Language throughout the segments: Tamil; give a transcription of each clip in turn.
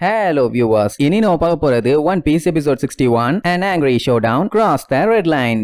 ஹலோ வியூவர்ஸ் இனி நம்ம பார்க்க போறது One Piece episode sixty one and angry showdown cross the red line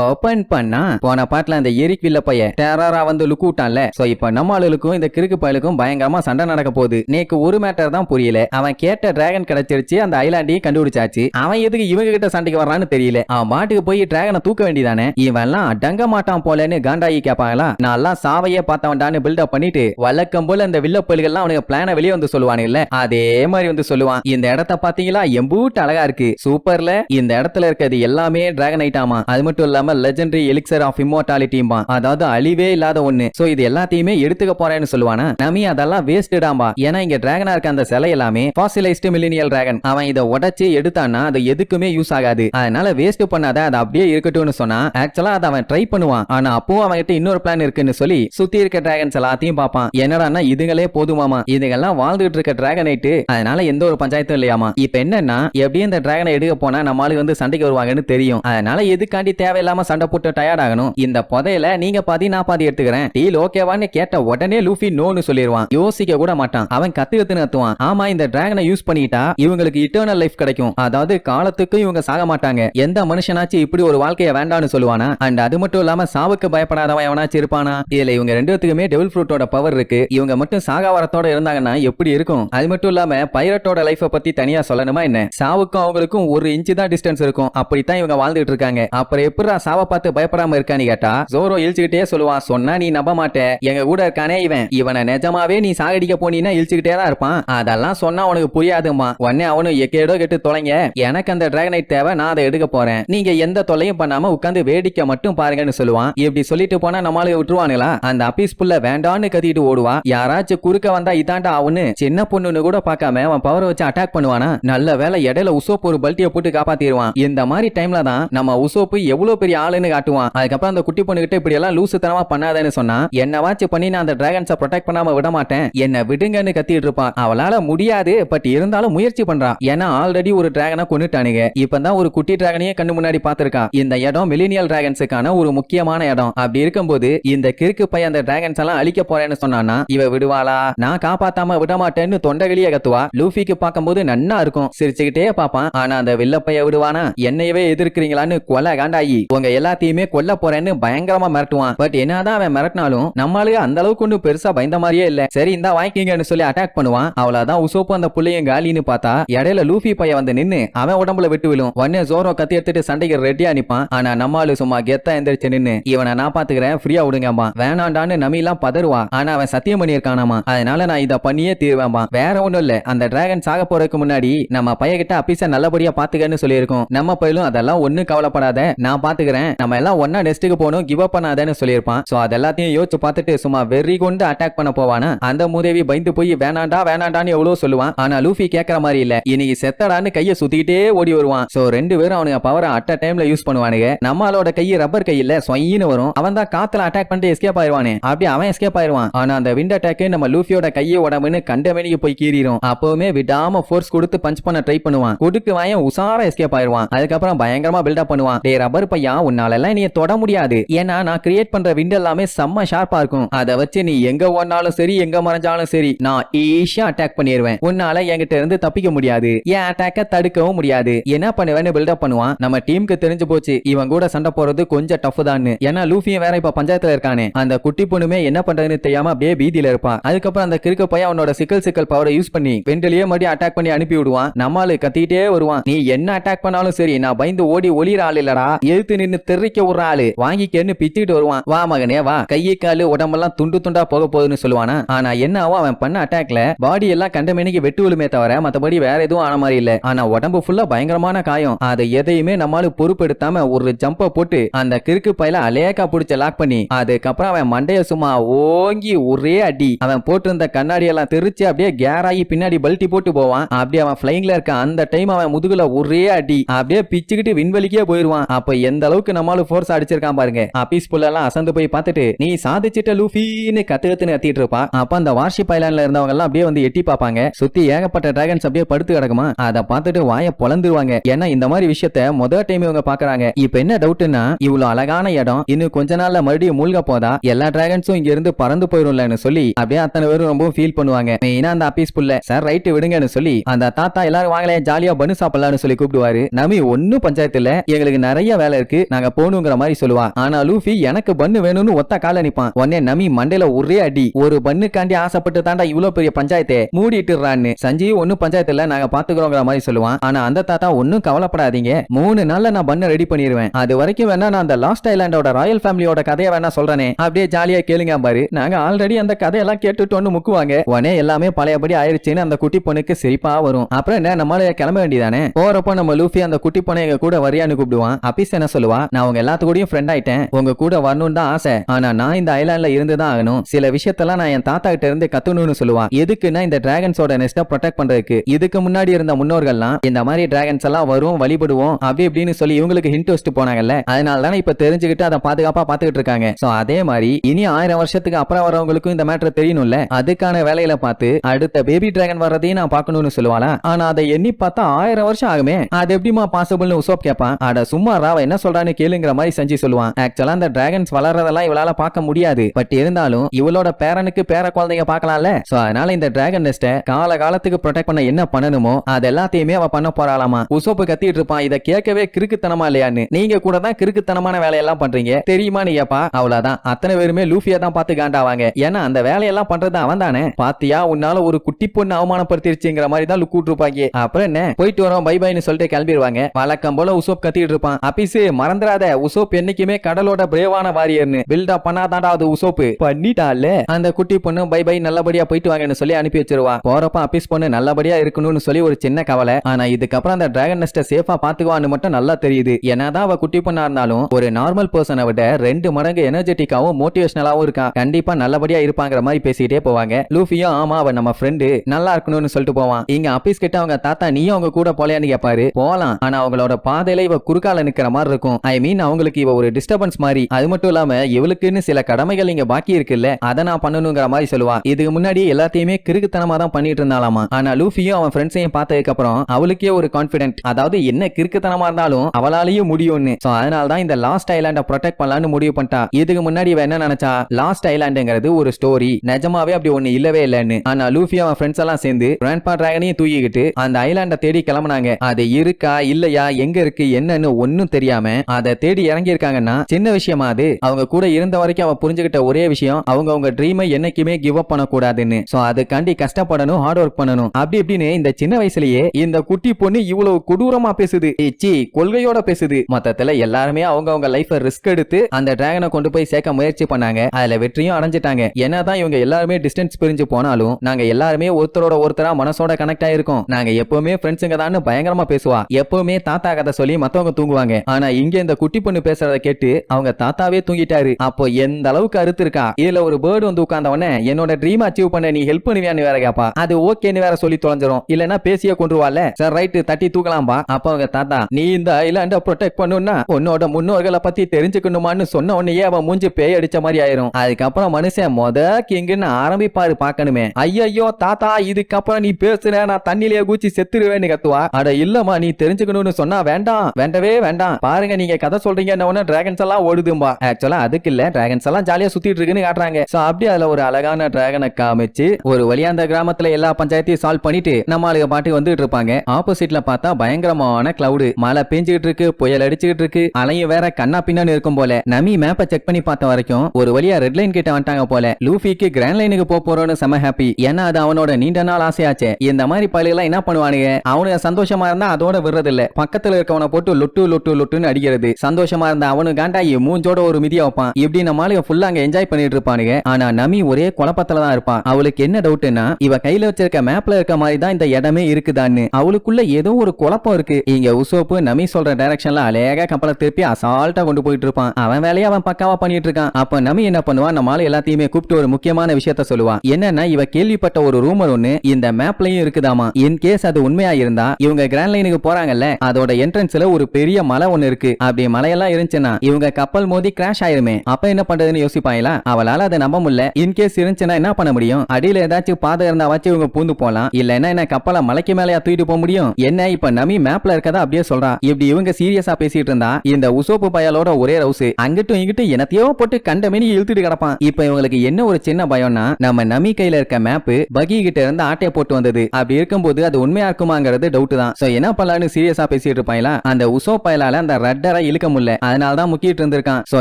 open பண்ணா போன பாட்டுல அந்த எரிக் வில்ல பையன் டெரரா வந்து லுக்கு விட்டான்ல. சோ இப்ப நம்ம ஆளுக்கும் இந்த கிறுக்கு பயலுக்கும் பயங்கரமா சண்டை நடக்க போகுது. நேக்கு ஒரு மேட்டர் தான் புரியல. அவன் கேட்ட டிராகன் கிடைச்சிருச்சு அந்த ஐலாண்டையும் கண்டுபிடிச்சாச்சு. அவன் எதுக்கு இவங்க கிட்ட சண்டைக்கு வர்றான்னு தெரியல. அவன் மாட்டுக்கு போய் டிராகனை தூக்க வேண்டியதானே? இவன் எல்லாம் அடங்க மாட்டான் போலன்னு காண்டாயி கேட்பாங்களா நான் எல்லாம் சாவையே பார்த்தவன்டான்னு பில்டப் பண்ணிட்டு வழக்கம் போல அந்த வில்ல பயல்கள்லாம் அவனுக்கு பிளான வெளியே வந்து சொல்லுவானுல்ல அதே மாதிரி வந்து சொல்லுவான். இந்த இடத்த பாத்தீங்களா எம்பூட்டு அழகா இருக்கு. சூப்பர்ல இந்த இடத்துல இருக்கிறது எல்லாமே டிராகன் ஐட்டாமா அது மட்டும் இல்லாம லெஜெண்டரி எலிக்சர் ஆஃப் இம்மோர்டாலிட்டியும்பா அதாவது அழிவே இல்லாத ஒண்ணு. சோ இது எல்லாத்தையுமே எடுத்துக்க போறேன்னு சொல்லுவானா? நமி அதெல்லாம் வேஸ்டாம்பா ஏன்னா இங்க டிராகனா இருக்க அந்த சிலை எல்லாமே பாசிலைஸ்டு மில்லினியல் டிராகன் அவன் இதை உடச்சி எடுத்தான்னா அது எதுக்குமே யூஸ் ஆகாது. அதனால வேஸ்ட் பண்ணாத அது அப்படியே இருக்கட்டும்னு சொன்னா ஆக்சுவலா அதை அவன் ட்ரை பண்ணுவான். ஆனா அப்பவும் அவன்கிட்ட இன்னொரு பிளான் இருக்குன்னு சொல்லி சுத்தி இருக்க டிராகன்ஸ் எல்லாத்தையும் பார்ப்பான். என்னடான்னா இதுங்களே போதுமாமா. இதுங்கெல்லாம் வாழ்ந்துட்டு இருக்க டிராகனைட்டு அதனால எந்த ஒரு பஞ்சாயத்தும் இல்லையாமா. இப்ப என்னன்னா எப்படியும் இந்த டிராகனை எடுக்க போனா நம்ம வந்து சண்டைக்கு வருவாங்கன்னு தெரியும். அதனால எதுக்காண்டி தேவையில்லாம சண்டை போட்டு டயர்ட் ஆகணும். இந்த புதையில நீங்க பாதி நான் பாதி எடுத்துக்கிறேன். டீல் ஓகேவான்னு கேட்ட உடனே லூஃபி நோன்னு சொல்லிடுவான் யோசிக்க கூட மாட்டான். அவன் கத்து கத்துன்னு கத்துவான் ஆமா இந்த டிராகனை யூஸ் பண்ணிட்டா இவங்களுக்கு இட்டர்னல் லைஃப் கிடைக்கும். அதாவது காலத்துக்கு இவங்க சாக மாட்டாங்க. எந்த மனுஷனாச்சும் இப்படி ஒரு வாழ்க்கைய வேண்டாம்னு சொல்லுவானா? அண்ட் அது மட்டும் இல்லாம சாவுக்கு பயப்படாதவன் எவனாச்சும் இருப்பானா? இதுல இவங்க ரெண்டுத்துக்குமே டெவில் ஃப்ரூட்டோட பவர் இருக்கு. இவங்க மட்டும் சாகாவரத்தோட இருந்தாங்கன்னா எப்படி இருக்கும்? அது மட்டும் இல்லாம பைரட்டோட லைஃப பத்தி தனியா சொல்லணுமா என்ன? சாவுக்கும் அவங்களுக்கும் ஒரு இன்ச்சு தான் டிஸ்டன்ஸ் இருக்கும். அப்படித்தான் இவங்க வாழ்ந்துட்டு இருக்காங்க. அப்புறம் எப்படி சாவ பார்த்து பயப்படாம இருக்கான்னு கேட்டா ஜோரோ இழிச்சுக்கிட்டே சொல்லுவான் சொன்னா நீ நம்ப மாட்டேன் எங்க கூட இருக்கானே இவன். இவனை நிஜமாவே நீ சாகடிக்க போனீன்னா இழிச்சுக்கிட்டே தான் இருப்பான். அதெல்லாம் சொன்னா உனக்கு புரியாதுமா உடனே அவனும் எக்கேடோ கெட்டு தொலைங்க. எனக்கு அந்த டிராகனைட் தேவை நான் அதை எடுக்க போறேன். நீங்க எந்த தொல்லையும் பண்ணாம உட்காந்து வேடிக்கை மட்டும் பாருங்கன்னு சொல்லுவான். இப்படி சொல்லிட்டு போனா நம்மளுக்கு விட்டுருவானுங்களா? அந்த அபீஸ் புள்ள வேண்டான்னு கத்திட்டு ஓடுவா. யாராச்சும் குறுக்க வந்தா இதாண்டா அவனு. சின்ன பொண்ணுன்னு கூட பார்க்காம அவன் பவரை வச்சு அட்டாக் பண்ணுவானா? நல்ல வேலை இடையில உசோப்பு ஒரு பல்ட்டியை போட்டு காப்பாத்திடுவான். இந்த மாதிரி டைம்ல தான் நம்ம உசோப்பு எவ்வளவு பெரிய ஆளுன்னு காட்டுவான். அதுக்கப்புறம் அந்த குட்டி பொண்ணுகிட்ட இப்படி எல்லாம் லூசுத்தனமா பண்ணாதேன்னு சொன்னா என்னவாச்சும் பண்ணி நான் அந்த டிராகன்ஸை ப்ரொடெக்ட் பண்ணாம விட மாட்டேன். என்ன விடுங்கன்னு கத்திட்டு இருப்பான். அவளால முடியாது பட் இருந்தாலும் முயற்சி பண்றான். ஏன்னா ஆல்ரெடி ஒரு டிராகனை கொண்டுட்டானுங்க இப்பதான் ஒரு குட்டி டிராகனையே கண்ணு முன்னாடி பாத்திருக்கான் இந்த இடம் மிலினியல் டிராகன்ஸுக்கான ஒரு முக்கியமான இடம். அப்படி இருக்கும்போது இந்த கிறுக்கு பையன் அந்த டிராகன்ஸ் எல்லாம் அழிக்க போறேன்னு சொன்னானா இவ விடுவாளா? நான் காப்பாத்தாம விட மாட்டேன்னு தொண்டகிளிய கத்துவா? லூஃபிக்கு பார்க்கும்போது நன்னா இருக்கும். சிரிச்சுக்கிட்டே பாப்பான் ஆனா அந்த வில்லப்பைய விடுவானா? என்னையவே எதிர்க்கிறீங்களான்னு கொலை காண்டாயி. உங்க எல்லாத்தையுமே கொல்ல போறேன்னு பயங்கரமா மிரட்டுவான். பட் என்னதான் அவன் மிரட்டினாலும் நம்மளுக்கு அந்த அளவுக்கு ஒன்றும் பெருசா பயந்த மாதிரியே இல்ல. சரி இந்த வாங்கிக்கங்கன்னு சொல்லி அட்டாக் பண்ணுவான். அவ்வளவுதான் உசோப்பு அந்த புள்ளையும் காலின்னு பார்த்தா இடையில லூஃபி பையன் வந்து நின்னு அவன் உடம்புல விட்டு விழும். உடனே ஜோரோ கத்தி எடுத்துட்டு சண்டைக்கு ரெடியா நிப்பான். ஆனா நம்மாலு சும்மா கெத்தா எந்திரிச்சு நின்னு இவனை நான் பாத்துக்கிறேன் ஃப்ரீயா விடுங்கம்மா. வேணாண்டான்னு எல்லாம் பதறுவா. ஆனா அவன் சத்தியம் பண்ணியிருக்கானாமா. அதனால நான் இத பண்ணியே தீர்வேன்பா வேற ஒண்ணும் இல்ல. அந்த டிராகன் சாக போறதுக்கு முன்னாடி நம்ம பையகிட்ட அப்பீச நல்லபடியா பாத்துக்கன்னு சொல்லியிருக்கோம். நம்ம பையலும் அதெல்லாம் ஒன்னும் கவலைப்படாத. நான் பாத்துக்கிறேன். நம்ம எல்லாம் ஒன்னா நெஸ்ட்டுக்கு போகணும் கிவ் அப் பண்ணாதேன்னு சொல்லியிருப்பான். சோ அது எல்லாத்தையும் யோசிச்சு பார்த்துட்டு சும்மா வெறி கொண்டு அட்டாக் பண்ண போவானா? அந்த மூதேவி பயந்து போய் வேணாண்டா வேணாண்டான்னு எவ்வளவு சொல்லுவான். ஆனா லூஃபி கேட்கற மாதிரி இல்ல. இன்னைக்கு செத்தடான்னு கையை சுத்திக்கிட்டே ஓடி வருவான். சோ ரெண்டு பேரும் அவனுங்க பவரை அட் டைம்ல யூஸ் பண்ணுவானுங்க. நம்மளோட கை ரப்பர் கையில சொயின்னு வரும். அவன் தான் காத்துல அட்டாக் பண்ணிட்டு எஸ்கேப் ஆயிருவானே. அப்படி அவன் எஸ்கேப் ஆயிருவான். ஆனா அந்த விண்ட் அட்டாக் நம்ம லூஃபியோட கையை உடம்புன்னு கண்டமேனிக்கு போய் கீறிடும் அப்பவுமே விடாம ஃபோர்ஸ் கொடுத்து பஞ்ச் பண்ண ட்ரை பண்ணுவான். கொடுக்கு வாயன் உசாரா எஸ்கேப் ஆயிருவான். அதுக்கப்புறம் பயங்கரமா பில்டப் பண்ணுவான். டே ரப்பர் பையா உன்னால எல்லாம் நீ தொட முடியாது. ஏன்னா நான் கிரியேட் பண்ற விண்ட் எல்லாமே செம்ம ஷார்ப்பா இருக்கும். அதை வச்சு நீ எங்க ஓடினாலும் சரி எங்க மறைஞ்சாலும் சரி நான் ஈஸியா அட்டாக் பண்ணிடுவேன் உன்னால என்கிட்ட இருந்து தப்பிக்க முடியாது. என் அட்டாக்க தடுக்கவும் முடியாது. என்ன பண்ணுவேன்னு பில்டப் பண்ணுவான். நம்ம டீமுக்கு தெரிஞ்சு போச்சு. இவன் கூட சண்டை போறது கொஞ்சம் டஃப் தான் ஏன்னா லூஃபியும் வேற இப்ப பஞ்சாயத்துல இருக்கானே. அந்த குட்டி பொண்ணுமே என்ன பண்றதுன்னு தெரியாம அப்படியே பீதியில இருப்பான் அதுக்கப்புறம் அந்த கிறுக்க பையன் அவனோட சிக்கல் சிக்கல் பவரை யூஸ் பண்ணி வெண்டிலேயே மறுபடியும் அட்டாக் பண்ணி அனுப்பி விடுவான். நம்மாலு கத்திட்டே வருவான். நீ என்ன அட்டாக் பண்ணாலும் சரி நான் பயந்து ஓடி ஒளிர ஆள் இல்லடா. எழுத்து நின்னு தெறிக்க ஒரு ஆளு. வாங்கிக்கன்னு பிச்சுட்டு வருவான். வா மகனே வா. கையை காலு உடம்பெல்லாம் துண்டு துண்டா போக போகுதுன்னு சொல்லுவானா? ஆனா என்ன ஆகும்? அவன் பண்ண அட்டாக்ல பாடி எல்லாம் கண்டமேனிக்கு வெட்டு விழுமே தவிர மத்தபடி வேற எதுவும் ஆன மாதிரி இல்ல. ஆனா உடம்பு ஃபுல்லா பயங்கரமான காயம். அதை எதையுமே நம்மால பொறுப்பெடுத்தாம ஒரு ஜம்ப போட்டு அந்த கிறுக்கு பையில அலேக்கா புடிச்ச லாக் பண்ணி அதுக்கப்புறம் அவன் மண்டைய சும்மா ஓங்கி ஒரே அடி. அவன் போட்டிருந்த கண்ணாடி எல்லாம் தெரிச்சு அப்படியே கேர் ஆகி பின்னாடி பல்ட்டி போட்டு போவான். அப்படியே அவன் பிளைங்ல இருக்க அந்த டைம் அவன் முதுகுல ஒரே அடி. அப்படியே பிச்சுக்கிட்டு விண்வெளிக்கே போயிருவான். அப்ப எந்த அளவுக்கு நம்மளால ஃபோர்ஸ் அடிச்சிருக்கான் பாருங்க. பீஸ்ஃபுல்லா எல்லாம் அசந்து போய் பார்த்துட்டு நீ சாதிச்சிட்ட லூஃபின்னு கத்து கத்துன்னு கத்திட்டு இருப்பா. அப்ப அந்த வார்ஷிப் ஐலாண்ட்ல இருந்தவங்க எல்லாம் அப்படியே வந்து எட்டி பார்ப்பாங்க. சுத்தி ஏகப்பட்ட டிராகன்ஸ் அப்படியே படுத்து கிடக்குமா? அதை பார்த்துட்டு வாயை பொழந்துருவாங்க ஏன்னா இந்த மாதிரி விஷயத்த முதல் டைம் இவங்க பாக்குறாங்க இப்ப என்ன டவுட்னா இவ்வளவு அழகான இடம் இன்னும் கொஞ்ச நாள்ல மறுபடியும் மூழ்க போதா? எல்லா டிராகன்ஸும் இங்க இருந்து பறந்து போயிரும்லன்னு சொல்லி அப்படியே அத்தனை பேரும் ரொம்ப ஃபீல் பண்ணுவாங்க. மெயினா அந்த ஆபீஸ் புள்ள சார் ரைட்டு விடுங்கன்னு சொல்லி அந்த தாத்தா எல்லாரும் வாங்கலையா ஜாலியா பண்ணு சாப்பிடலாம்னு சொல்லி கூப்பிடுவாரு. நமி ஒன்னும் பஞ்சாயத்து இல்ல. எங்களுக்கு நிறைய வேலை இருக்கு. நாங்க போகணுங்கிற மாதிரி சொல்லுவான் ஆனா லூஃபி எனக்கு பண்ணு வேணும்னு ஒத்த கால நிப்பான். உடனே நமி மண்டையில ஒரே அடி. ஒரு பண்ணுக்காண்டி ஆசைப்பட்டு தாண்டா இவ்வளவு பெரிய பஞ்சாயத்தை. மூடிட்டுறான்னு. சஞ்சீவ் ஒன்னும் பஞ்சாயத்து இல்ல நாங்க பாத்துக்கிறோங்கிற மாதிரி சொல்லுவான். ஆனா அந்த தாத்தா ஒன்னும் கவலைப்படாதீங்க. மூணு நாள்ல நான் பண்ண ரெடி பண்ணிடுவேன் அது வரைக்கும் வேணா நான் அந்த லாஸ்ட் ஐலாண்டோட ராயல் ஃபேமிலியோட கதையை வேணா சொல்றேனே. அப்படியே ஜாலியா கேளுங்க பாரு நாங்க ஆல்ரெடி அந்த கதையெல்லாம் கேட்டுட்டோன்னு முக்குவாங்க. உடனே எல்லாமே பழையபடி ஆயிருச்சுன்னு அந்த குட்டி பொண்ணுக்கு சிரிப்பா வரும். அப்புறம் என்ன? நம்மளால கிளம்ப வேண்டியதானே போறப்போ நம்ம லூஃபி அந்த குட்டி பொண்ணை கூட வரியான்னு கூப்பிடுவான். அபிஸ் என்ன சொல்லுவா நான் உங்க எல்லாத்து கூடயும் ஃப்ரெண்ட் ஆயிட்டேன். உங்க கூட வரணும்னு தான் ஆசை. ஆனா நான் இந்த ஐலாண்ட்ல இருந்து தான் ஆகணும். சில விஷயத்தெல்லாம் நான் என் தாத்தா கிட்ட இருந்து கத்துணும்னு சொல்லுவான். எதுக்குன்னா இந்த டிராகன்ஸோட நெஸ்ட ப்ரொடெக்ட் பண்றதுக்கு. இதுக்கு முன்னாடி இருந்த முன்னோர்கள்லாம் இந்த மாதிரி டிராகன்ஸ் எல்லாம் வரும் வழிபடுவோம் அப்படி இப்படின்னு சொல்லி இவங்களுக்கு ஹிண்ட் வச்சுட்டு போனாங்கல்ல. அதனால தானே இப்ப தெரிஞ்சுக்கிட்டு அதை பாதுகாப்பா பாத்துக்கிட்டு இருக்காங்க. சோ அதே மாதிரி இனி ஆயிரம் வருஷத்துக்கு அப்புறம் வரவங்களுக்கும் இந்த மேட்டர் தெரியணும்ல அதுக்கான வேலையில பார்த்து அடுத்த பேபி டிராகன் வர்றதையும் நான் பார்க்கணும்னு சொல்லுவாளா? ஆனா அதை எண்ணி பார்த்தா ஆயிரம் வருஷம் ஆகுமே. அது எப்படிமா பாசிபிள்னு உசோப் கேட்பான். அட சும்மா ராவ என்ன சொல்றான்னு கேளுங்கிற மாதிரி செஞ்சு சொல்லுவான். ஆக்சுவலா அந்த டிராகன்ஸ் வளர்றதெல்லாம் இவளால பார்க்க முடியாது. பட் இருந்தாலும் இவளோட பேரனுக்கு பேர குழந்தைங்க பார்க்கலாம்ல? சோ அதனால இந்த டிராகன் நெஸ்ட கால காலத்துக்கு ப்ரொடெக்ட் பண்ண என்ன பண்ணணுமோ அது எல்லாத்தையுமே அவ பண்ண போறாளாமா. உசோப்பு கத்திட்டு இருப்பான். இதை கேட்கவே கிறுக்குத்தனமா இல்லையான்னு. நீங்க கூட தான் கிறுக்குத்தனமான வேலையெல்லாம் பண்றீங்க. தெரியுமா நீங்கப்பா அவ்வளவுதான். அத்தனை பேருமே லூஃபியா தான் பார்த்து காண்டாவாங்க. ஏன்னா அந்த வேலையெல்லாம் பண்றது அவன் தானே. பாத்தியா? உன்னால ஒரு குட்டி பொண்ணு அவமானப்படுத்திருச்சுங்கிற மாதிரி தான் லுக் விட்டுருப்பாங்க அப்புறம் என்ன? போயிட்டு வரோம். பை பைன்னு சொல்லிட்டு கிளம்பிடுவாங்க வழக்கம் போல உசோப் கத்திட்டு இருப்பான். அபிசு மர மறந்துடாத உசோப் என்னைக்குமே கடலோட பிரேவான வாரியர்னு. பில்டப் பண்ணாதான்டா அது உசோப்பு. பண்ணிட்டால அந்த குட்டி பொண்ணு பை பை நல்லபடியா போயிட்டு வாங்கன்னு சொல்லி அனுப்பி வச்சிருவா. போறப்ப அபிஸ் பொண்ணு நல்லபடியா இருக்கணும்னு சொல்லி ஒரு சின்ன கவலை. ஆனா இதுக்கப்புறம் அந்த டிராகன் நெஸ்ட சேஃபா பாத்துக்குவான்னு மட்டும் நல்லா தெரியுது. என்னதான் அவ குட்டி பொண்ணா இருந்தாலும் ஒரு நார்மல் பர்சனை விட ரெண்டு மடங்கு எனர்ஜெட்டிக்காவும் மோட்டிவேஷனலாவும் இருக்கா. கண்டிப்பா நல்லபடியா இருப்பாங்கிற மாதிரி பேசிட்டே போவாங்க. லூஃபியும் ஆமா அவன் நம்ம ஃப்ரெண்டு நல்லா இருக்கணும்னு சொல்லிட்டு போவான். இங்க அப்பீஸ் கிட்ட அவங்க தாத்தா நீயும் அவங்க கூட போலையான்னு கேட்பாரு போலாம். ஆனா அவங்களோட பாதையில இவ குறுக்கால நிக்கிற மாதிரி இருக்கும். ஐ மீன் அவங்களுக்கு இவ ஒரு டிஸ்டர்பன்ஸ் மாதிரி. அது மட்டும் இல்லாம இவளுக்குன்னு சில கடமைகள் இங்க பாக்கி இருக்குல்ல அதை நான் பண்ணணுங்கிற மாதிரி சொல்லுவா. இதுக்கு முன்னாடி எல்லாத்தையுமே கிறுக்குத்தனமா தான் பண்ணிட்டு இருந்தாலாமா ஆனா லூஃபியும் அவன் ஃப்ரெண்ட்ஸையும் பார்த்ததுக்கு அப்புறம் அவளுக்கே ஒரு கான்பிடென்ட் அதாவது என்ன கிறுக்குத்தனமா இருந்தாலும் அவளாலேயும் முடியும்னு. சோ அதனால தான் இந்த லாஸ்ட் ஐலாண்டை ப்ரொடெக்ட் பண்ணலாம்னு முடிவு பண்ணிட்டா. இதுக்கு முன்னாடி இவ என்ன நினைச்சா லாஸ்ட் ஐலாண்டுங்கிறது ஒரு ஸ்டோரி நிஜமாவே அப்படி ஒண்ணு இல்லவே இல்லைன்னு. ஆனா லூஃபி அவன் ஃப்ரெண்ட்ஸ் எல்லாம் சேர்ந்து கிராண்ட்பா டிராகனையும் தூக்கிக்கிட்டு அந்த ஐலாண்டை தேடி கிளம்புனாங்க. அது இருக்கா இல்லையா எங்க இருக்கு என்னன்னு ஒன்னும் தெரியாம அதை தேடி இறங்கியிருக்காங்கன்னா சின்ன விஷயமா அது. அவங்க கூட இருந்த வரைக்கும் அவன் புரிஞ்சுக்கிட்ட ஒரே விஷயம் அவங்க அவங்க ட்ரீமை என்னைக்குமே கிவ் அப் பண்ணக்கூடாதுன்னு. சோ அதுக்காண்டி கஷ்டப்படணும் ஹார்ட் ஒர்க் பண்ணணும். அப்படி இப்படின்னு இந்த சின்ன வயசுலயே இந்த குட்டி பொண்ணு இவ்வளவு கொடூரமா பேசுது. சி கொள்கையோட பேசுது. மொத்தத்துல எல்லாருமே அவங்க அவங்க லைஃப ரிஸ்க் எடுத்து அந்த டிராகனை கொண்டு போய் சேர்க்க முயற்சி பண்ணாங்க. அதுல வெற்றியும் அடைஞ்சிட்டாங்க. என்னதான் இவங்க எல்லாருமே டிஸ்டன்ஸ் பிரிஞ்சு போனாலும் நாங்க எல்லாருமே ஒருத்தரோட ஒருத்தரா மனசோட கனெக்ட் ஆயிருக்கோம். நாங்க எப்பவுமே ஃப்ரெண்ட்ஸுங்க தான் பயங்கரமா பேசுவா. எப்பவுமே தாத்தா கதை சொல்லி மத்தவங்க தூங்குவாங்க. ஆனா இங்க இந்த குட்டி பொண்ணு பேசுறத கேட்டு அவங்க தாத்தாவே தூங்கிட்டாரு. அப்போ எந்த அளவுக்கு அறுத்து இருக்கா? இதுல ஒரு பேர்டு வந்து உட்கார்ந்தவனே என்னோட ட்ரீம் அச்சீவ் பண்ண நீ ஹெல்ப் பண்ணுவியான்னு வேற கேப்பா. அது ஓகேன்னு வேற சொல்லி தொலைஞ்சிரும். இல்லனா பேசிய கொண்டுருவால சார் ரைட் தட்டி தூக்கலாம்பா. அப்ப அவங்க தாத்தா நீ இந்த ஐலாண்ட ப்ரொடெக்ட் பண்ணுன்னா உன்னோட முன்னோர்களை பத்தி தெரிஞ்சுக்கணுமான்னு சொன்ன உடனேயே அவன் மூஞ்சி பேய் அடிச்ச மாதிரி ஆயிரும். அதுக்கப்புறம் மனுஷன் மொத கிங்குன்னு ஆரம்பிப்பாரு பாக்கணுமே ஐயையோ தாத்தா இதுக்கப்புறம் நீ பேசுன நான் தண்ணிலேயே கூச்சி செத்துருவேன்னு கத்துவா. அட இல்லம்மா நீ தெரிஞ்சுக்கணும்னு சொன்னா வேண்டாம். வேண்டவே வேண்டாம். பாருங்க நீங்க கதை சொல்றீங்க என்ன டிராகன்ஸ் எல்லாம் ஓடுதும்பா. ஆக்சுவலா அதுக்கு இல்ல டிராகன்ஸ் எல்லாம் ஜாலியா சுத்திட்டு இருக்குன்னு காட்டுறாங்க. சோ அப்படி அதுல ஒரு அழகான டிராகனை காமிச்சு ஒரு வழியா அந்த கிராமத்துல எல்லா பஞ்சாயத்தையும் சால்வ் பண்ணிட்டு நம்ம ஆளுக பாட்டு வந்துட்டு இருப்பாங்க. ஆப்போசிட்ல பார்த்தா பயங்கரமான கிளவுடு மழை பெஞ்சுக்கிட்டு இருக்கு புயல் அடிச்சுக்கிட்டு இருக்கு அலையும் வேற கண்ணா பின்னான்னு இருக்கும் போல. நமி மேப்பை செக் பண்ணி பார்த்த வரைக்கும் ஒரு வழியா ரெட் லைன் கிட்ட வந்துட்டாங்க போல. லூஃபிக்கு கிராண்ட் லைனுக்கு போக போறோம்னு செம ஹாப்பி ஏன்னா அது அவனோட நீண்ட நாள் ஆசையாச்சு. இந்த மாதிரி பள்ளியெல்லாம் என்ன பண்ணுவானுங்க? அவனுக்கு சந்தோஷமா இருந்தா அதோட விடுறது இல்ல பக்கத்துல இருக்கவனை போட்டு லொட்டு லொட்டு லொட்டுன்னு அடிக்கிறது சந்தோஷமா இருந்தா அவனு காண்டாயி மூஞ்சோட ஒரு மிதியா வைப்பான். இப்படி நம்மளுக்கு ஃபுல்லா அங்க என்ஜாய் பண்ணிட்டு இருப்பானுங்க? ஆனா நமி ஒரே குழப்பத்துல தான் இருப்பான். அவளுக்கு என்ன டவுட்னா இவ கையில வச்சிருக்க மேப்ல இருக்க மாதிரி தான் இந்த இடமே இருக்குதான்னு. அவளுக்குள்ள ஏதோ ஒரு குழப்பம் இருக்கு. இங்க உசோப்பு நமி சொல்ற டைரக்ஷன்ல அழகா கப்பலை திருப்பி அசால்ட்டா கொண்டு போயிட்டு இருப்பான். அவன் வேலையை அவன் பக்காவா பண்ணிட்டு இருக்கான். அப்ப நமி என்ன பண்ணுவான் நம்ம ஆளு எல்லாத்தையுமே கூப்பிட்டு ஒரு முக்கியமான விஷயத்த சொல்லுவான் என்னன்னா இவ கேள்விப்பட்ட ஒரு ரூமர் ஒண்ணு இந்த மேப்லயும் இருக்குதாமா? இன் கேஸ் அது உண்மையா இருந்தா இவங்க கிராண்ட் லைனுக்கு போறாங்கல்ல அதோட என்ட்ரன்ஸ்ல ஒரு பெரிய மலை ஒண்ணு இருக்கு. அப்படி மழையெல்லாம் இருந்துச்சுன்னா இவங்க கப்பல் மோதி கிராஷ் ஆயிருமே. அப்ப என்ன பண்றதுன்னு யோசிப்பாங்களா? அவளால அதை நம்ப முடியல. இன்கேஸ் இருந்துச்சுன்னா என்ன பண்ண முடியும்? அடியில ஏதாச்சும் பாதை இருந்தா வச்சு இவங்க பூந்து போலாம். இல்லன்னா என்ன கப்பலை மலைக்கு மேலயா தூக்கிட்டு போக முடியும்? என்ன இப்ப நமி மேப்ல இருக்கதா அப்படியே சொல்றா. இப்படி இவங்க சீரியஸா பேசிட்டு இருந்தா இந்த உசோப்பு பயலோட ஒரே ரவுஸ் அங்கிட்டும் இங்கிட்டும் என்னத்தையோ போட்டு கண்ட மீனி இழுத்துட்டு கிடப்பான். இப்ப இவங்களுக்கு என்ன ஒரு சின்ன பயம்னா நம்ம நமி கையில இருக்க மேப் பகி கிட்ட இருந்து ஆட்டைய போட்டு வந்தது. அப்படி இருக்கும்போது அது உண்மையா இருக்குமாங்கிறது டவுட் தான். சோ என்ன பண்ணலாம்னு சீரியஸா பேசிட்டு இருப்பாங்களா? அந்த உசோ பயலால அந்த ரட்டரை இழுக்க முடியல. அதனால தான் முக்கிட்டு இருந்திருக்கான் சோ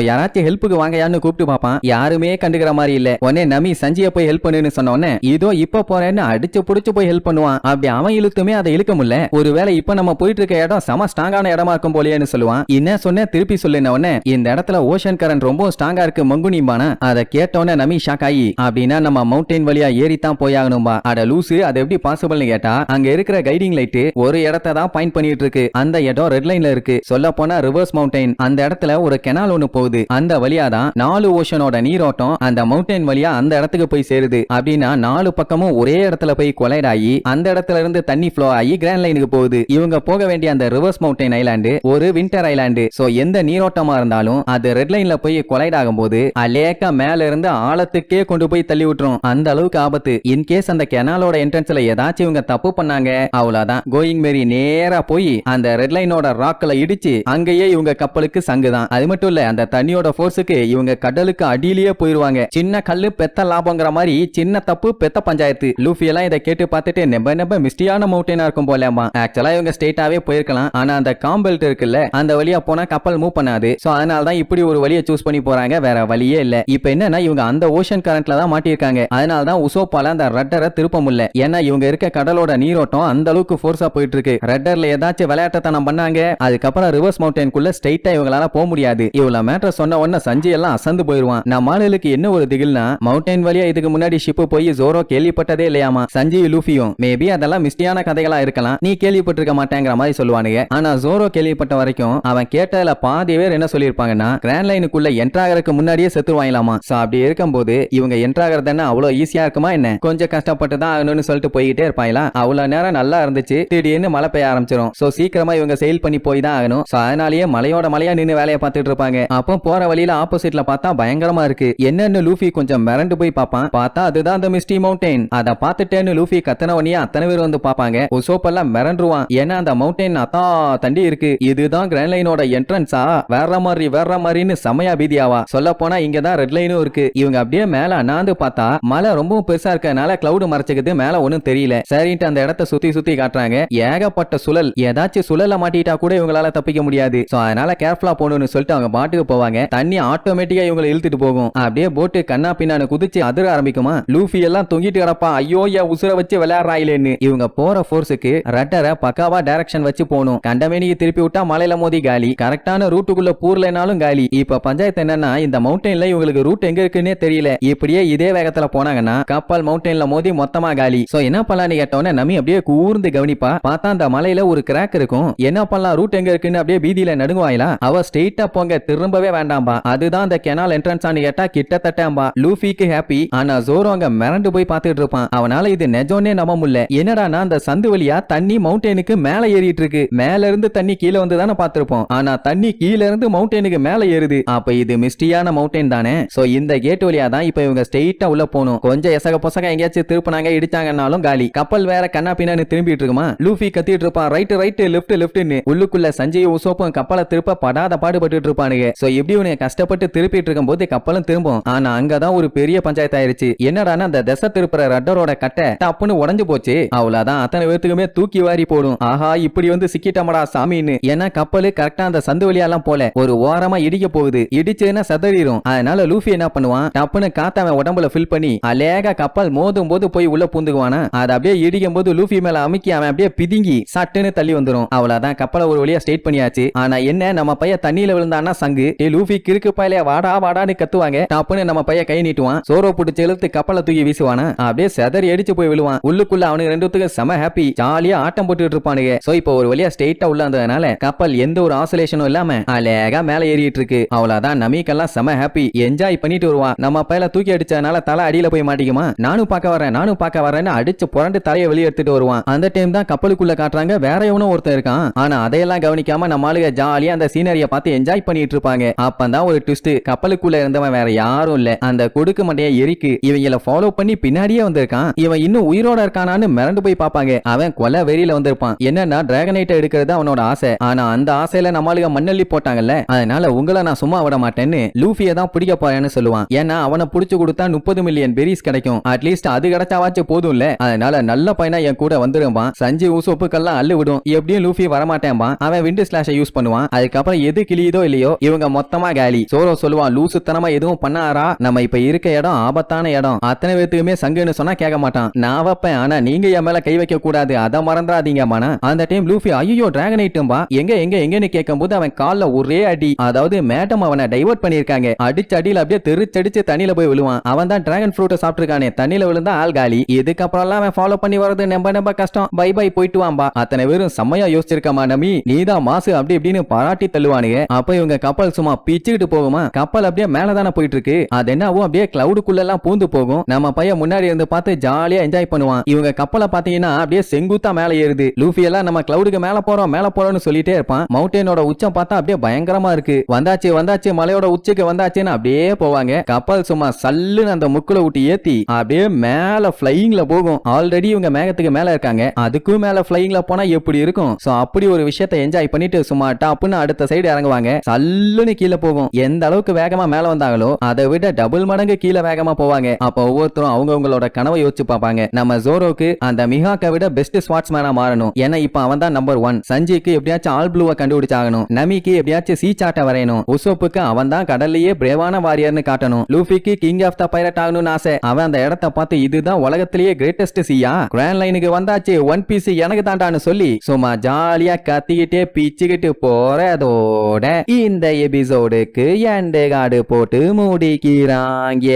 யாராச்சும் ஹெல்ப்புக்கு வாங்கயான்னு கூப்பிட்டு பாப்பான் யாருமே கண்டுக்கிற மாதிரி இல்ல. உடனே நமி சஞ்சிய போய் ஹெல்ப் பண்ணுன்னு சொன்ன இதோ இப்ப போறேன்னு அடிச்சு புடிச்சு போய் ஹெல்ப் பண்ணுவான். அப்படி அவன் இழுத்துமே அதை இழுக்க முடியல. ஒருவேளை இப்ப நம்ம போயிட்டு இருக்க இடம் செம ஸ்ட்ராங்கான இடமா இருக்கும் போலேன்னு சொல்லுவான். என்ன சொன்ன திருப்பி சொல்லுன உடனே இந்த இடத்துல ஓஷன் கரண்ட் ரொம்ப ஸ்ட்ராங்கா இருக்கு மங்குனிம்பானா? அதை கேட்டோன்னே நமி ஷாக் ஆகி அப்படின்னா நம்ம மவுண்டைன் வழியா ஏறித்தான் போயாகணும்பா. அட லூசு அது எப்படி பாசிபிள்னு கேட்டா அங்க இருக்கிற கைடிங் லைட் ஒரு இடத்த தான் பாயிண்ட் பண்ணிட்டு இருக்கு. அந்த இடம் ரெட் லைன்ல இருக்கு. சொல்ல போனா ரிவர்ஸ் மவுண்டைன் அந்த இடத்துல ஒரு கெனால் ஒண்ணு போகுது. அந்த வழியா தான் நாலு ஓஷனோட நீரோட்டம் அந்த மவுண்டைன் வழியா அந்த இடத்துக்கு போய் சேருது. அப்படின்னா நாலு பக்கமும் ஒரே இடத்துல போய் கொலைட் ஆகி அந்த இடத்துல இருந்து தண்ணி ஃப்ளோ ஆகி கிராண்ட் லைனுக்கு போகுது. இவங்க போக வேண்டிய அந்த ரிவர்ஸ் மவுண்டைன் ஐலாண்டு ஒரு வின்டர் ஐலாண்டு சோ எந்த நீரோட்டமா இருந்தாலும் அது ரெட் லைன்ல போய் கொலைட் ஆகும் போது அலேக்கா மேல இருந்து ஆழத்துக்கே கொண்டு போய் தள்ளி விட்டுரும். அந்த அளவுக்கு ஆபத்து. இன்கேஸ் அந்த கெனாலோட என்ட்ரன்ஸ்ல ஏதாச்சும் இவங்க தப்பு பண்ணாங்க அவ்வளவுதான். கோயிங் மேரி நேரா போய் அந்த ரெட் லைனோட ராக்ல இடிச்சு அங்கேயே இவங்க கப்பலுக்கு சங்குதான் அது மட்டும் இல்ல அந்த தண்ணியோட போர்ஸுக்கு இவங்க கடலுக்கு அடியிலேயே போயிருவாங்க. சின்ன கல்லு பெத்த லாபங்கிற மாதிரி சின்ன தப்பு பெத்த பஞ்சாயத்து. லூஃபி எல்லாம் இதை கேட்டு பார்த்துட்டு நெம்ப நெம்ப மிஸ்டியான மவுண்டனா இருக்கும் போலமா ஆக்சுவலா இவங்க ஸ்டேட்டாவே போயிருக்கலாம். ஆனா அந்த காம்பெல்ட் இருக்குல்ல அந்த வழியா போனா கப்பல் மூவ் பண்ணாது. சோ அதனால தான் இப்படி ஒரு வழியை சூஸ் பண்ணி போறாங்க. வேற வழியே இல்ல. இப்போ என்னன்னா இவங்க அந்த ஓஷன் கரண்ட்ல தான் மாட்டியிருக்காங்க. அதனால தான் உசோப்பால அந்த ரட்டரை திருப்ப முடியல. ஏன்னா இவங்க இருக்க கடலோட நீரோட்டம் அந்த அளவுக்கு ஃபோர்ஸா போயிட்டு இருக்கு. ரட்டர்ல ஏதாச்சும் விளையாட்டத்தனம் பண்ணாங்க. அதுக்கப்புறம் ரிவர்ஸ் மவுண்டனுக்குள்ள ஸ்ட்ரெயிட்டா இவங்களால போக முடியாது. இவ்வளவு மேட்டர் சொன்ன உடனே சஞ்சய் எல்லாம் அசந்து போயிருவான். நம்ம ஆளுகளுக்கு என்ன ஒரு திகில்னா மவுண்டைன் வழியா இதுக்கு முன்னாடி ஷிப் போய் ஜோரோ கேள்விப்பட்டதே இல்லையாமா? சஞ்சய் லூஃபியும். மேபி அதெல்லாம் மிஸ்டியான கதைகளா இருக்கலாம். நீ கேள்விப்பட்டிருக்க மாட்டேங்கிற மாதிரி சொல்லுவானுங்க. ஆனா ஜோரோ கேள்விப்பட்ட வரைக்கும் அவன் கேட்டதுல பாதி பேர் என்ன சொல்லியிருப்பாங்கன்னா கிராண்ட் லைனுக்குள்ள என்ட்ராகிறதுக்கு முன்னாடியே செத்துருவாங்களாமா? சோ அப்படி இருக்கும்போது இவங்க என்ட்ராகிறது என்ன அவ்வளவு ஈஸியா இருக்குமா என்ன? கொஞ்சம் கஷ்டப்பட்டு தான் ஆகணும்னு சொல்லிட்டு போய்கிட்டே இருப்பாங்களா? அவ்வளவு நேரம் நல்லா இருந்துச்சு. திடீர்னு மழை பெய்ய ஆரம்பிச்சிடும் சோ சீக்கிரமா இவங்க செயல் பண்ணி போய் தான் ஆகணும். சோ அதனாலேயே மலையோட மலையா நின்னு வேலையை பார்த்துட்டு இருப்பாங்க. அப்போ போற வழியில ஆப்போசிட்ல பார்த்தா பயங்கரமா இருக்கு. என்னன்னு லூஃபி கொஞ்சம் மிரண்டு போய் பார்ப்பான். பார்த்தா அதுதான் அந்த மிஸ்டி மவுண்டைன் அதை பார்த்துட்டேன்னு லூஃபி கத்தனவனியே அத்தனை பேர் வந்து பார்ப்பாங்க. உசோப்பெல்லாம் மிரண்டுருவான். ஏன்னா அந்த மவுண்டைன் அத்தா தண்டி இருக்கு. இதுதான் கிராண்ட் லைனோட என்ட்ரன்ஸா வேற மாதிரி வேற மாதிரின்னு செமையா பீதியாவா? சொல்ல போனா இங்கதான் ரெட் லைனும் இருக்கு. இவங்க அப்படியே மேல அண்ணாந்து பார்த்தா மலை ரொம்பவும் பெருசா இருக்கறனால கிளவுட் மறைச்சுக்குது. மேல ஒண்ணும் தெரியல. சரின்ட்டு அந்த இடத்த சுத்தி சுத்தி காட்டுறாங்க. ஏகப்பட்ட சுழல். ஏதாச்சும் சுழல்ல மாட்டிட்டா கூட இவங்களால தப்பிக்க முடியாது. ஸோ அதனால கேர்ஃபுல்லாக போகணும்னு சொல்லிட்டு அவங்க பாட்டுக்கு போவாங்க. தண்ணி ஆட்டோமேட்டிக்காக இவங்களை இழுத்துட்டு போகும். அப்படியே போட்டு கண்ணா பின்னான்னு குதிச்சு அதிர ஆரம்பிக்குமா? லூஃபி எல்லாம் தொங்கிட்டு கிடப்பா. ஐயோ ஏன் உசுர வச்சு விளையாடுறாயிலேன்னு. இவங்க போற ஃபோர்ஸுக்கு ரட்டரை பக்காவா டைரக்ஷன் வச்சு போகணும். கண்டமேனிக்கு திருப்பி விட்டா மலையில மோதி காலி. கரெக்டான ரூட்டுக்குள்ள பூர்லனாலும் காலி. இப்ப பஞ்சாயத்து என்னன்னா இந்த மவுண்டன்ல இவங்களுக்கு ரூட் எங்க இருக்குன்னே தெரியல. இப்படியே இதே வேகத்துல போனாங்கன்னா கப்பல் மவுண்டன்ல மோதி மொத்தமா காலி. சோ என்ன பண்ணலாம்னு கேட்டோன்னே நம்மி அப்படியே கூர்ந்து கவனிப்பா. பார்த்தா அந்த மலையில ஒரு கிராக் இருக்கும். என்ன பண்ணலாம்? ரூட் எங்க இருக்குன்னு அப்படியே பீதியில நடுங்குவாயிலா? அவ ஸ்ட்ரெயிட்டா போங்க திரும்பவே வேண்டாம்பா. அதுதான் அந்த கெனால் என்ட்ரன்ஸ் ஆனு கேட்டா கிட்டத்தட்டம்பா. லூஃபிக்கு ஹாப்பி ஆனா ஜோரோ அங்க மிரண்டு போய் பார்த்துட்டு இருப்பான். அவனால இது நெஜோன்னே நம்ப முடியல. என்னடானா அந்த சந்து வழியா தண்ணி மவுண்டனுக்கு மேல ஏறிட்டு இருக்கு. மேல இருந்து தண்ணி கீழே வந்து தானே பார்த்திருப்போம். ஆனா தண்ணி கீழ இருந்து மவுண்டனுக்கு மேல ஏறுது. அப்ப இது மிஸ்டியான மவுண்டன் தானே? சோ இந்த கேட் வழியா தான் இப்ப இவங்க ஸ்ட்ரெயிட்டா உள்ள போகணும். கொஞ்சம் எசக பொசக எங்கேயாச்சும் திருப்பினாங்க இடிச்சாங்கன்னாலும் காலி. கப்பல் வேற கண்ணா பின்னான்னு திரும்பிட்டு இருக்குமா? லூஃபி கத்திட்டு இருப்பான். ரைட் ரைட் லெப்ட் லெப்ட்னு உள்ளுக்குள்ள சஞ்சய் உசோப்பும் கப்பலை திருப்ப படாத பாடுபட்டு இருப்பானுங்க. சோ இப்படி உனக்கு கஷ்டப்பட்டு திருப்பிட்டு இருக்கும்போது கப்பலும் திரும்பும். ஆனா அங்கதான் ஒரு பெரிய பஞ்சாயத்து ஆயிருச்சு. என்னடானா அந்த திசை திருப்புற ரட்டரோட கட்டை தப்புன்னு உடஞ்சு போச்சு. அவ்வளவுதான். அத்தனை பேர்த்துக்குமே தூக்கி வாரி போடும். ஆஹா இப்படி வந்து சிக்கிட்டமடா சாமின்னு. ஏன்னா கப்பல் கரெக்டா அந்த சந்து வழியாலாம் போல. ஒரு ஓரமா இடிக்க போகுது. இடிச்சதுன்னா சதறிடும் அதனால லூஃபி என்ன பண்ணுவான்? டப்புன்னு காத்த அவன் உடம்புல ஃபில் பண்ணி அலேக கப்பல் மோதும் போது போய் உள்ள பூந்துக்குவானா? அது அப்படியே இடிக்கும் போது லூஃபி மேல அமுக்கி அவன் அப்படியே பிதுங்கி சட்டுன்னு தள்ளி வந்துரும். அவ்வளவுதான். கப்பலை ஒரு வழியா ஸ்டேட் பண்ணியாச்சு. ஆனா என்ன நம்ம பையன் தண்ணியில விழுந்தான்னா சங்கு. ஏ லூஃபி கிறுக்கு பாயிலே வாடா வாடான்னு கத்துவாங்க. டப்புன்னு நம்ம பையன் கை நீட்டுவான். சோரோ புடிச்சு இழுத்து கப்பலை தூக்கி வீசுவானா? அப்படியே செதறி அடிச்சு போய் விழுவான். உள்ளுக்குள்ள அவனுக்கு ரெண்டுத்துக்கும் செம ஹாப்பி ஜாலியா ஆட்டம் போட்டுட்டு இருப்பானுங்க. சோ இப்போ ஒரு வழியா ஸ்ட்ரெயிட்டா உள்ள வந்ததுனால கப்பல் எந்த ஒரு ஆசோலேஷனும் இல்லாம அழகா மேல ஏறிட்டு இருக்கு. அவ்வளவுதான் நமீக்கெல்லாம் செம ஹாப்பி என்ஜாய் பண்ணிட்டு வருவான் நம்ம பையில தூக்கி அடிச்சதுனால தலை அடியில போய் மாட்டிக்குமா? நானும் பார்க்க வரேன் நானும் பார்க்க வரேன்னு அடிச்சு புரண்டு தலையை வெளியே எடுத்துட்டு வருவான். அந்த டைம் தான் கப்பலுக்குள்ள காட்டுறாங்க. வேற எவனும் ஒருத்தன் இருக்கான். ஆனா அதையெல்லாம் கவனிக்காம நம்ம ஆளுங்க ஜாலியா அந்த சீனரிய பார்த்து என்ஜாய் பண்ணிட்டு இருப்பாங்க அப்பதான் ஒரு ட்விஸ்ட் கப்பலுக்குள்ள இருந்தவன் வேற யாரும் இல்ல. அந்த கொடுக்கு மண்டைய எரிக்கு. இவங்கள ஃபாலோ பண்ணி பின்னாடியே வந்திருக்கான். இவன் இன்னும் உயிரோட இருக்கானான்னு மிரண்டு போய் பார்ப்பாங்க. அவன் கொலை வெறியில வந்திருப்பான். என்னன்னா டிராகனைட்டை எடுக்கிறது அவனோட ஆசை. ஆனா அந்த ஆசையில நம்மளுக மண்ணள்ளி போட்டாங்கல்ல? அதனால உங்களை நான் சும்மா விட மாட்டேன்னு லூஃபியை தான் பிடிக்க போறேன்னு சொல்லுவான். ஏன்னா அவனை பிடிச்சு கொடுத்தா முப்பது மில்லியன் பெரிஸ் கிடைக்கும். அட்லீஸ்ட் அது கிடைச்சாவாச்சும் இல்ல. அதனால நல்ல பையனா என் கூட வந்துருவான் சஞ்சய் ஊசோப்புக்கெல்லாம் அள்ளு விடும் எப்படியும் லூஃபி வரமாட்டேன்பான் அவன் விண்டு ஸ்லாஷை யூஸ் பண்ணுவான். அதுக்கப்புறம் எது கிளியுதோ இல்லையோ இவங்க மொத்தமா காலி. சோரோ சொல்லுவான் லூசுத்தனமா எதுவும் பண்ணாரா? நம்ம இப்ப இருக்க இடம் ஆபத்தான இடம். அத்தனை பேத்துக்குமே சங்குன்னு சொன்னா கேட்க மாட்டான். நான் வைப்பேன் ஆனா நீங்க என் மேல கை வைக்க கூடாது. அதை மறந்துடாதீங்க மன. அந்த டைம் லூஃபி ஐயோ டிராகன் ஐட்டம் பா எங்க எங்க எங்கன்னு கேட்கும்போது அவன் கால்ல ஒரே அடி. அதாவது மேடம் அவனை டைவர்ட் பண்ணிருக்காங்க அடிச்சு அடியில அப்படியே தெரிச்சடிச்சு தண்ணியில போய் விழுவான். அவன் தான் டிராகன் ஃப்ரூட்டை சாப்பிட்டுருக்கானே. தண்ணியில விழுந்தா ஆள் காலி. இதுக்கப்புறம் அவன் ஃபாலோ பண்ணி வர்றது நம்ப நம்ப கஷ்டம். பை பை போயிட்டு வாம்பா. அத்தனை பேரும் செம்மையா யோசிச்சிருக்கமா நமி நீதான் மாசு அப்படி இப்படின்னு பாராட்டி தள்ளுவானுங்க. அப்ப இவங்க கப்பல் சும்மா பிச்சுக்கிட்டு போகுமா? கப்பல் அப்படியே மேலதானே போயிட்டு இருக்கு அது என்னவோ அப்படியே கிளவுடுக்குள்ள எல்லாம் பூந்து போகும். நம்ம பையன் முன்னாடி இருந்து பார்த்து ஜாலியா என்ஜாய் பண்ணுவான். இவங்க கப்பலை பாத்தீங்கன்னா அப்படியே செங்குத்தா மேல ஏறுது. லூஃபி எல்லாம் நம்ம கிளவுடுக்கு மேல போறோம் மேல போறோம்னு சொல்லிட்டே இருப்பான். மவுண்டனோட உச்சம் பார்த்தா அப்படியே பயங்கரமா இருக்கு. வந்தாச்சு வந்தாச்சு மலையோட உச்சிக்கு வந்தாச்சுன்னு அப்படியே போவாங்க. கப்பல் சும்மா சல்லுன்னு அந்த முக்குல விட்டு ஏத்தி அப்படியே மேல பிளையிங்ல போகும். ஆல்ரெடி இவங்க மேகத்துக்கு மேல இருக்காங்க. அதுக்கும் மேல பிளையிங்ல போனா எப்படி இருக்கும்? சோ அப்படி ஒரு விஷயத்த என்ஜாய் பண்ணிட்டு சும்மா டாப் டப்புன்னு அடுத்த சைடு இறங்குவாங்க. சல்லுன்னு கீழே போகும். எந்த அளவுக்கு வேகமா மேல வந்தாங்களோ அதை விட டபுள் மடங்கு கீழே வேகமா போவாங்க. அப்ப ஒவ்வொருத்தரும் அவங்கவுங்களோட கனவை யோசிச்சு பார்ப்பாங்க. நம்ம ஜோரோக்கு அந்த மிகாக்கை விட பெஸ்ட் ஸ்வாட்ஸ்மேனா மாறணும். ஏன்னா இப்ப அவன் தான் நம்பர் ஒன் சஞ்சிக்கு எப்படியாச்சும் ஆல் ப்ளூவை கண்டுபிடிச்சாகணும். நமிக்கு எப்படியாச்சும் சீ சாட்டை வரையணும். உசோப்புக்கு அவன் தான் கடல்லையே பிரேவான வாரியர்னு காட்டணும். லூஃபிக்கு கிங் ஆஃப் த பைரட் ஆகணும்னு ஆசை. அவன் அந்த இடத்த பார்த்து இதுதான் உலகத்திலேயே கிரேட்டஸ்ட் சீயா கிராண்ட் லைனுக்கு வந்தாச்சு ஒன் பீஸ் எனக்கு தாண்டான்னு சொல்லி சும்மா ஜாலியா கத்திக்கிட்டே பிச்சுக்கிட்டு போறதோட இந்த எபிசோடுக்கு எண்டு காடு போட்டு முடிக்கிறாங்க.